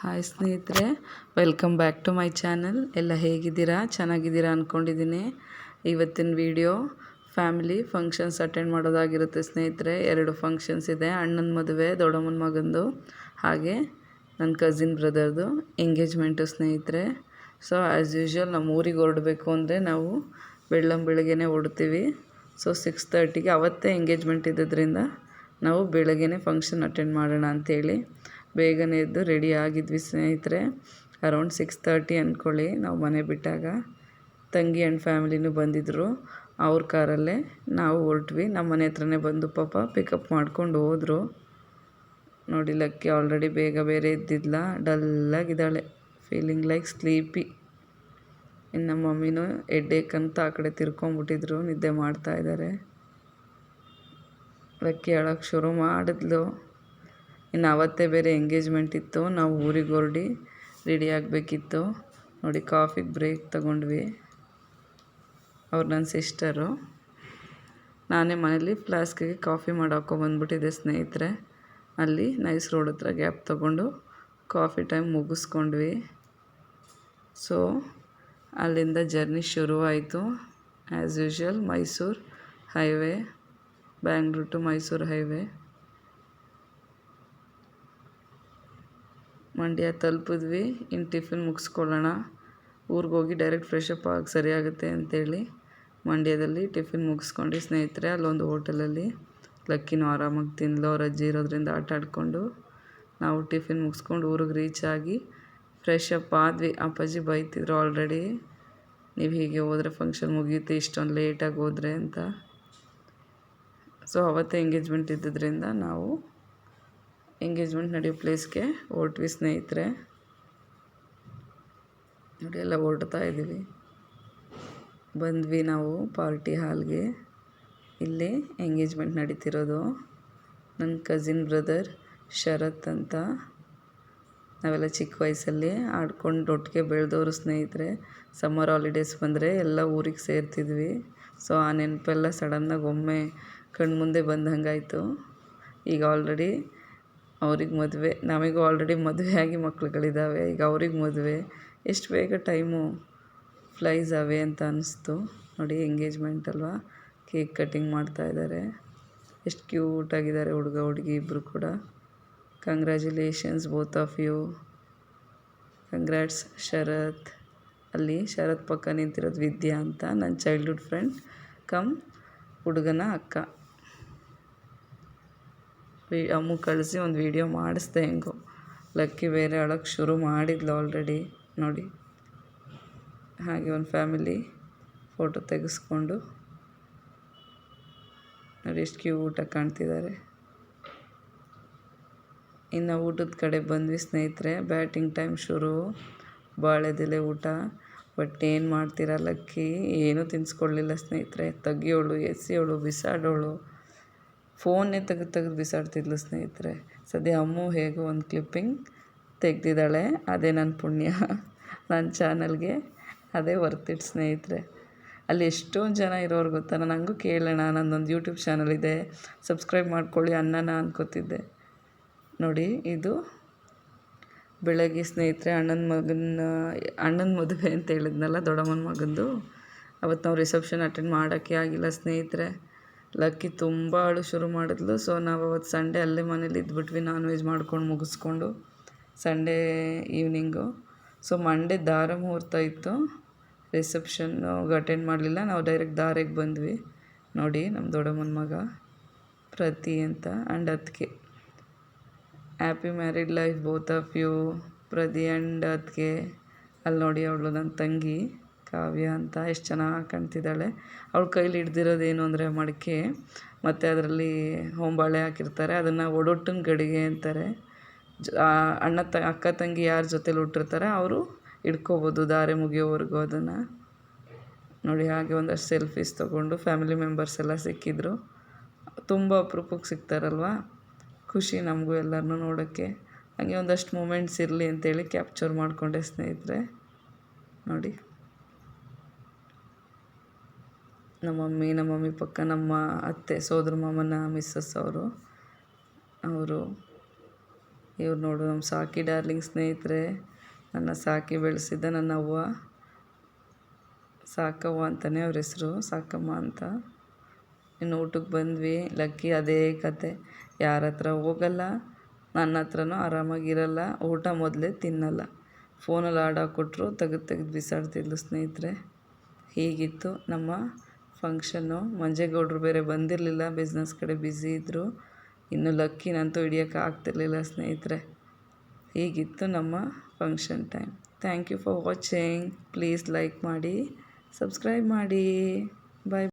Hi ಸ್ನೇಹಿತರೆ welcome back to my channel ಎಲ್ಲ ಹೇಗಿದ್ದೀರಾ? ಚೆನ್ನಾಗಿದ್ದೀರಾ ಅಂದ್ಕೊಂಡಿದ್ದೀನಿ ಇವತ್ತಿನ ವಿಡಿಯೋ ಫ್ಯಾಮಿಲಿ ಫಂಕ್ಷನ್ಸ್ ಅಟೆಂಡ್ ಮಾಡೋದಾಗಿರುತ್ತೆ ಸ್ನೇಹಿತರೆ. ಎರಡು ಫಂಕ್ಷನ್ಸ್ ಇದೆ, ಅಣ್ಣನ ಮದುವೆ, ದೊಡ್ಡಮ್ಮನ ಮಗಂದು, ಹಾಗೆ ನನ್ನ ಕಸಿನ್ ಬ್ರದರ್ದು ಎಂಗೇಜ್ಮೆಂಟು ಸ್ನೇಹಿತರೆ. ಸೊ ಆ್ಯಸ್ ಯೂಶ್ವಲ್ ನಮ್ಮ ಊರಿಗೆ ಹೊರಡಬೇಕು ಅಂದರೆ ನಾವು ಬೆಳ್ಳಂ ಬೆಳಗ್ಗೆನೇ ಹೊರಡ್ತೀವಿ. ಸೊ ಸಿಕ್ಸ್ ತರ್ಟಿಗೆ ಅವತ್ತೇ ಎಂಗೇಜ್ಮೆಂಟ್ ಇದ್ದಿದ್ದರಿಂದ ನಾವು ಬೆಳಗ್ಗೆನೇ ಫಂಕ್ಷನ್ ಅಟೆಂಡ್ ಮಾಡೋಣ ಅಂಥೇಳಿ ಬೇಗನೆ ಎದ್ದು ರೆಡಿ ಆಗಿದ್ವಿ ಸ್ನೇಹಿತರೆ. ಅರೌಂಡ್ ಸಿಕ್ಸ್ ತರ್ಟಿ ಅಂದ್ಕೊಳ್ಳಿ ನಾವು ಮನೆ ಬಿಟ್ಟಾಗ ತಂಗಿ ಆ್ಯಂಡ್ ಫ್ಯಾಮಿಲಿನೂ ಬಂದಿದ್ದರು ಅವ್ರ ಕಾರಲ್ಲೇ ನಾವು ಹೊರಟ್ವಿ. ನಮ್ಮ ಮನೆ ಹತ್ರನೇ ಬಂದು ಪಾಪ ಪಿಕಪ್ ಮಾಡ್ಕೊಂಡು ಹೋದರು. ನೋಡಿ, ಲಕ್ಕಿ ಆಲ್ರೆಡಿ ಬೇಗ ಬೇರೆ ಎದ್ದಿದ್ಲ. ಡಲ್ಲಾಗಿದ್ದಾಳೆ ಫೀಲಿಂಗ್ ಲೈಕ್ ಸ್ಲೀಪಿ ಇನ್ನು ನಮ್ಮ ಮಮ್ಮಿನೂ ಎಡ್ಡೇಕ್ ಅಂತ ಆ ಕಡೆ ತಿರ್ಕೊಂಬಿಟ್ಟಿದ್ರು. ನಿದ್ದೆ ಮಾಡ್ತಾ ಇದ್ದಾರೆ. ಲಕ್ಕಿ ಹೇಳೋಕ್ಕೆ ಶುರು ಮಾಡಿದ್ಲು. ಇನ್ನು ಅವತ್ತೇ ಬೇರೆ ಎಂಗೇಜ್ಮೆಂಟ್ ಇತ್ತು. ನಾವು ಊರಿಗೆ ಹೊರಡಿ ರೆಡಿ ಆಗಬೇಕಿತ್ತು. ನೋಡಿ ಕಾಫಿಗೆ ಬ್ರೇಕ್ ತಗೊಂಡ್ವಿ. ಅವ್ರು ನನ್ನ ಸಿಸ್ಟರು ನಾನೇ ಮನೇಲಿ ಫ್ಲಾಸ್ಕಿಗೆ ಕಾಫಿ ಮಾಡಾಕೊ ಬಂದ್ಬಿಟ್ಟಿದ್ದೆ ಸ್ನೇಹಿತರೆ. ಅಲ್ಲಿ ನೈಸ್ ರೋಡ್ ಹತ್ರ ಗ್ಯಾಪ್ ತಗೊಂಡು ಕಾಫಿ ಟೈಮ್ ಮುಗಿಸ್ಕೊಂಡ್ವಿ. ಸೊ ಅಲ್ಲಿಂದ ಜರ್ನಿ ಶುರುವಾಯಿತು. As usual Mysuru highway Bangalore to Mysuru highway Mandya ತಲುಪಿದ್ವಿ. ಇನ್ನು ಟಿಫಿನ್ ಮುಗಿಸ್ಕೊಳ್ಳೋಣ. ಊರಿಗೆ ಹೋಗಿ ಡೈರೆಕ್ಟ್ ಫ್ರೆಶ್ ಅಪ್ ಆಗಿ ಸರಿಯಾಗುತ್ತೆ ಅಂತೇಳಿ ಮಂಡ್ಯದಲ್ಲಿ ಟಿಫಿನ್ ಮುಗಿಸ್ಕೊಂಡು ಸ್ನೇಹಿತರೆ ಅಲ್ಲೊಂದು ಹೋಟೆಲಲ್ಲಿ ಲಕ್ಕಿನೂ ಆರಾಮಾಗಿ ತಿನ್ನಲು ಅವ್ರ ಅಜ್ಜಿ ಇರೋದ್ರಿಂದ ಆಟ ಆಡಿಕೊಂಡು ನಾವು ಟಿಫಿನ್ ಮುಗಿಸ್ಕೊಂಡು ಊರಿಗೆ ರೀಚ್ ಆಗಿ ಫ್ರೆಶ್ ಅಪ್ ಆದ್ವಿ. ಅಪ್ಪಾಜಿ ಬೈತಿದ್ರು ಆಲ್ರೆಡಿ ನೀವು ಹೀಗೆ ಹೋದರೆ ಫಂಕ್ಷನ್ ಮುಗಿಯುತ್ತೆ ಇಷ್ಟೊಂದು ಲೇಟಾಗಿ ಹೋದರೆ ಅಂತ. ಸೊ ಅವತ್ತೇ ಎಂಗೇಜ್ಮೆಂಟ್ ಇದ್ದಿದ್ದರಿಂದ ನಾವು ಎಂಗೇಜ್ಮೆಂಟ್ ನಡೆಯೋ ಪ್ಲೇಸ್ಗೆ ಹೊರಟ್ವಿ ಸ್ನೇಹಿತರೆ. ನೋಡಿ, ಎಲ್ಲ ಹೊರಡ್ತಾ ಇದ್ದೀವಿ. ಬಂದ್ವಿ ನಾವು ಪಾರ್ಟಿ ಹಾಲ್ಗೆ. ಇಲ್ಲಿ ಎಂಗೇಜ್ಮೆಂಟ್ ನಡೀತಿರೋದು. ನನ್ನ ಕಸಿನ್ ಬ್ರದರ್ ಶರತ್ ಅಂತ. ನಾವೆಲ್ಲ ಚಿಕ್ಕ ವಯಸ್ಸಲ್ಲಿ ಆಡ್ಕೊಂಡು ಒಟ್ಟಿಗೆ ಬೆಳೆದವರು ಸ್ನೇಹಿತರೆ. ಸಮ್ಮರ್ ಹಾಲಿಡೇಸ್ ಬಂದರೆ ಎಲ್ಲ ಊರಿಗೆ ಸೇರ್ತಿದ್ವಿ. ಸೊ ಆ ನೆನಪೆಲ್ಲ ಸಡನ್ನಾಗಿ ಒಮ್ಮೆ ಕಣ್ಮುಂದೆ ಬಂದಂಗಾಯಿತು. ಈಗ ಆಲ್ರೆಡಿ ಅವ್ರಿಗೆ ಮದುವೆ, ನಮಗೂ ಆಲ್ರೆಡಿ ಮದುವೆ ಆಗಿ ಮಕ್ಳುಗಳಿದ್ದಾವೆ ಈಗ ಅವ್ರಿಗೆ ಮದುವೆ. ಎಷ್ಟು ಬೇಗ ಟೈಮು ಫ್ಲೈಸ್ ಅವೆ ಅಂತ ಅನ್ನಿಸ್ತು ನೋಡಿ ಎಂಗೇಜ್ಮೆಂಟ್ ಅಲ್ವಾ? ಕೇಕ್ ಕಟ್ಟಿಂಗ್ ಮಾಡ್ತಾಯಿದ್ದಾರೆ ಎಷ್ಟು ಕ್ಯೂಟಾಗಿದ್ದಾರೆ ಹುಡುಗ, ಹುಡುಗಿ ಇಬ್ಬರು ಕೂಡ. Congratulations both of you congrats Sharath. ಅಲ್ಲಿ ಶರತ್ ಪಕ್ಕ ನಿಂತಿರೋದು ವಿದ್ಯಾ ಅಂತ ನನ್ನ ಚೈಲ್ಡ್ಹುಡ್ ಫ್ರೆಂಡ್ ಕಮ್ ಹುಡುಗನ ಅಕ್ಕ. ವಿ, ಅಮ್ಮು ಕಳಿಸಿ ಒಂದು ವೀಡಿಯೋ ಮಾಡಿಸ್ದೆ ಹೆಂಗೋ. ಲಕ್ಕಿ ಬೇರೆ ಅಳೋಕ್ಕೆ ಶುರು ಮಾಡಿದ್ಲು ಆಲ್ರೆಡಿ ನೋಡಿ. ಹಾಗೆ ಒಂದು ಫ್ಯಾಮಿಲಿ ಫೋಟೋ ತೆಗೆಸ್ಕೊಂಡು, ನೋಡಿ ಎಷ್ಟು ಊಟ ಕಾಣ್ತಿದ್ದಾರೆ ಇನ್ನು ಊಟದ ಕಡೆ ಬಂದ್ವಿ ಸ್ನೇಹಿತರೆ ಬ್ಯಾಟಿಂಗ್ ಟೈಮ್ ಶುರು. ಬಾಳೆದೆಲೆ ಊಟ ಬಟ್ ಏನು ಮಾಡ್ತೀರಾ ಲಕ್ಕಿ? ಏನೂ ತಿನ್ನಿಸ್ಕೊಡ್ಲಿಲ್ಲ ಸ್ನೇಹಿತರೆ. ತೆಗಿಯೋಳು, ಎಸೆಯೋಳು, ಬಿಸಾಡೋಳು. ಫೋನ್ನೇ ತೆಗೆದು ತೆಗೆದು ಬಿಸಾಡ್ತಿದ್ಲು ಸ್ನೇಹಿತರೆ. ಸದ್ಯ ಅಮ್ಮು ಹೇಗೋ ಒಂದು ಕ್ಲಿಪ್ಪಿಂಗ್ ತೆಗ್ದಿದ್ದಾಳೆ. ಅದೇ ನನ್ನ ಪುಣ್ಯ. ನನ್ನ ಚಾನಲ್ಗೆ ಅದೇ ವರ್ತಿಟ್ ಸ್ನೇಹಿತರೆ. ಅಲ್ಲಿ ಎಷ್ಟೊಂದು ಜನ ಇರೋರು ಗೊತ್ತಾ? ನನಗೂ ಕೇಳೋಣ. ನನ್ನೊಂದು ಯೂಟ್ಯೂಬ್ ಚಾನಲ್ ಇದೆ. ಸಬ್ಸ್ಕ್ರೈಬ್ ಮಾಡ್ಕೊಳ್ಳಿ ಅನ್ನನ ಅನ್ಕೋತಿದ್ದೆ. ನೋಡಿ, ಇದು ಬೆಳಗ್ಗೆ ಸ್ನೇಹಿತರೆ ಅಣ್ಣನ ಮಗನ ಅಣ್ಣನ ಮದುವೆ ಅಂತ ಹೇಳಿದ್ನಲ್ಲ ದೊಡ್ಡಮ್ಮನ ಮಗಂದು. ಅವತ್ತು ನಾವು ರಿಸೆಪ್ಷನ್ ಅಟೆಂಡ್ ಮಾಡೋಕ್ಕೆ ಆಗಿಲ್ಲ ಸ್ನೇಹಿತರೆ. ಲಕ್ಕಿ ತುಂಬ ಅಳು ಶುರು ಮಾಡಿದ್ಲು. ಸೊ ನಾವು ಅವತ್ತು ಸಂಡೇ ಅಲ್ಲೇ ಮನೇಲಿ ಇದ್ಬಿಟ್ವಿ. ನಾನ್ ವೆಜ್ ಮಾಡ್ಕೊಂಡು ಮುಗಿಸ್ಕೊಂಡು ಸಂಡೇ ಈವ್ನಿಂಗು ಸೊ ಮಂಡೇ ದಾರ ಮುಹೂರ್ತ ಇತ್ತು. ರಿಸೆಪ್ಷನ್ನು ಅಟೆಂಡ್ ಮಾಡಲಿಲ್ಲ. ನಾವು ಡೈರೆಕ್ಟ್ ದಾರೆಗೆ ಬಂದ್ವಿ. ನೋಡಿ ನಮ್ಮ ದೊಡ್ಡಮ್ಮನ ಮಗ ಪ್ರತಿ ಅಂತ ಆ್ಯಂಡ್ ಅದಕ್ಕೆ happy married life both of you Prathi and ಅದಕ್ಕೆ ಅಲ್ಲಿ ನೋಡಿ ಅವಳು ನನ್ನ ತಂಗಿ. ಕಾವ್ಯ ಅಂತ ಎಷ್ಟು ಚೆನ್ನಾಗಿ ಕಾಣ್ತಿದ್ದಾಳೆ. ಅವ್ಳ ಕೈಲಿ ಏನು ಅಂದರೆ ಮಡಿಕೆ, ಮತ್ತು ಅದರಲ್ಲಿ ಹೊಂಬಾಳೆ ಹಾಕಿರ್ತಾರೆ. ಅದನ್ನು ಒಡೊಟ್ಟಿನ ಗಡಿಗೆ ಅಂತಾರೆ. ಜ ಅಣ್ಣ ತ, ಅಕ್ಕ ತಂಗಿ ಯಾರ ಜೊತೇಲಿ ಹುಟ್ಟಿರ್ತಾರೆ ಅವರು ಇಟ್ಕೋಬೋದು ದಾರೆ ಮುಗಿಯೋವರೆಗೂ ಅದನ್ನು. ನೋಡಿ, ಹಾಗೆ ಒಂದಷ್ಟು ಸೆಲ್ಫೀಸ್ ತೊಗೊಂಡು ಫ್ಯಾಮಿಲಿ ಮೆಂಬರ್ಸ್ ಎಲ್ಲ ಸಿಕ್ಕಿದ್ರು. ತುಂಬ ಅಪರೂಪಕ್ಕೆ ಸಿಗ್ತಾರಲ್ವ ಖುಷಿ ನಮಗೂ ಎಲ್ಲರನ್ನೂ ನೋಡೋಕ್ಕೆ. ಹಾಗೆ ಒಂದಷ್ಟು ಮೂಮೆಂಟ್ಸ್ ಇರಲಿ ಅಂತೇಳಿ ಕ್ಯಾಪ್ಚರ್ ಮಾಡಿಕೊಂಡೆ ಸ್ನೇಹಿತರೆ. ನೋಡಿ. ನಮ್ಮ ಮಮ್ಮಿ ನಮ್ಮ ಮಮ್ಮಿ ಪಕ್ಕ ನಮ್ಮ ಅತ್ತೆ, ಸೋದರ ಮಾಮನ ಮಿಸ್ಸಸ್ ಅವರು. ಅವರು, ಇವ್ರು ನೋಡು ನಮ್ಮ ಸಾಕಿ ಡಾರ್ಲಿಂಗ್ ಸ್ನೇಹಿತರೆ, ನನ್ನ ಸಾಕಿ ಬೆಳೆಸಿದ್ದ ನನ್ನ ಅವ್ವ. ಸಾಕವ್ವ ಅಂತಲೇ ಅವ್ರ ಹೆಸರು, ಸಾಕಮ್ಮ ಅಂತ. ಇನ್ನು ಊಟಕ್ಕೆ ಬಂದ್ವಿ, ಲಕ್ಕಿ ಅದೇ ಕತೆ. ಯಾರ ಹತ್ರ ಹೋಗಲ್ಲ ನನ್ನ ಹತ್ರನೂ ಆರಾಮಾಗಿರಲ್ಲ ಊಟ ಮೊದಲೇ ತಿನ್ನಲ್ಲ. ಫೋನಲ್ಲಿ ಆಡಾಕೊಟ್ರು ತೆಗೆದು ತೆಗೆದು ಬಿಸಾಡ್ತಿದ್ಲು ಸ್ನೇಹಿತರೆ. ಹೀಗಿತ್ತು ನಮ್ಮ ಫಂಕ್ಷನ್ನು. ಮಂಜೇಗೌಡರು ಬೇರೆ ಬಂದಿರಲಿಲ್ಲ, ಬಿಸ್ನೆಸ್ ಕಡೆ ಬ್ಯುಸಿ ಇದ್ದರು ಇನ್ನು ಲಕ್ಕಿನಂತೂ ಹಿಡಿಯೋಕೆ ಆಗ್ತಿರ್ಲಿಲ್ಲ ಸ್ನೇಹಿತರೆ. ಹೀಗಿತ್ತು ನಮ್ಮ function time. Thank you for watching. Please like ಮಾಡಿ, ಸಬ್ಸ್ಕ್ರೈಬ್ ಮಾಡಿ. ಬಾಯ್.